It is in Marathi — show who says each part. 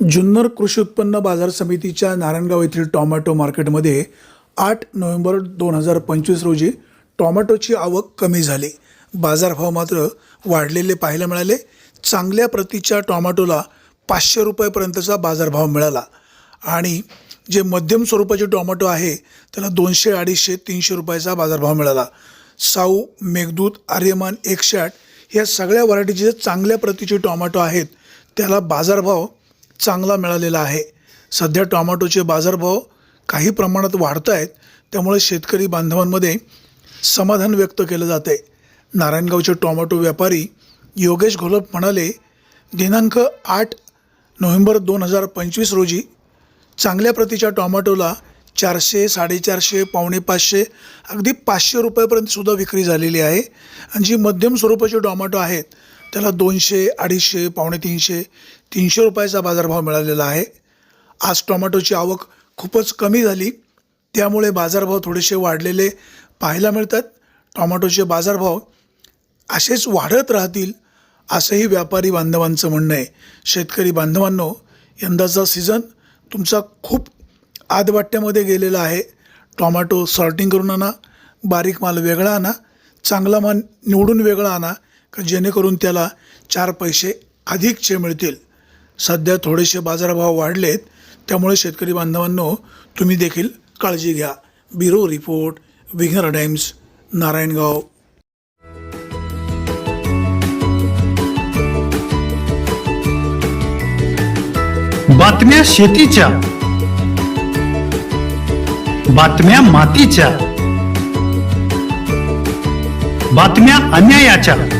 Speaker 1: जुन्नर कृषी उत्पन्न बाजार समितीच्या नारायणगाव येथील टॉमॅटो मार्केटमध्ये आठ नोव्हेंबर दोन हजार पंचवीस रोजी टॉमॅटोची आवक कमी झाली. बाजारभाव मात्र वाढलेले पाहायला मिळाले. चांगल्या प्रतीच्या टॉमॅटोला पाचशे रुपयापर्यंतचा बाजारभाव मिळाला. आणि जे मध्यम स्वरूपाचे टॉमॅटो आहे त्याला दोनशे अडीचशे तीनशे रुपयाचा बाजारभाव मिळाला. साऊ मेघदूत आर्यमान एकशे आठ ह्या सगळ्या व्हरायटीचे जे चांगल्या प्रतीचे टॉमॅटो आहेत त्याला बाजारभाव चांगला मिळालेला आहे. सध्या टॉमॅटोचे बाजारभाव काही प्रमाणात वाढत आहेत. त्यामुळे शेतकरी बांधवांमध्ये समाधान व्यक्त केलं जात आहे नारायणगावचे टॉमॅटो व्यापारी योगेश घोलप म्हणाले दिनांक आठ नोव्हेंबर दोन हजार पंचवीस रोजी चांगल्या प्रतीच्या टॉमॅटोला चारशे साडेचारशे पावणे पाचशे अगदी पाचशे रुपयापर्यंतसुद्धा विक्री झालेली आहे. आणि जी मध्यम स्वरूपाचे टॉमॅटो आहेत त्याला दोनशे अडीचशे पावणे तीनशे तीनशे रुपयाचा बाजारभाव मिळालेला आहे. आज टोमॅटोची आवक खूपच कमी झाली. त्यामुळे बाजारभाव थोडेसे वाढलेले पाहायला मिळतात. टोमॅटोचे बाजारभाव असेच वाढत राहतील असंही व्यापारी बांधवांचं म्हणणं आहे. शेतकरी बांधवांनो यंदाचा सीझन तुमचा खूप आदवाट्यामध्ये गेलेला आहे. टोमॅटो सॉर्टिंग करून आणा बारीक माल वेगळा आणा चांगला माल निवडून वेगळा आणा का जेणेकरून त्याला चार पैसे अधिकचे मिळतील? सध्या थोडेसे बाजारभाव वाढलेत. त्यामुळे शेतकरी बांधवांनो तुम्ही देखील काळजी घ्या. ब्युरो रिपोर्ट विघ्नर टाइम्स नारायणगाव.
Speaker 2: बातम्या शेतीच्या. बातम्या मातीच्या. बातम्या अन्यायाच्या.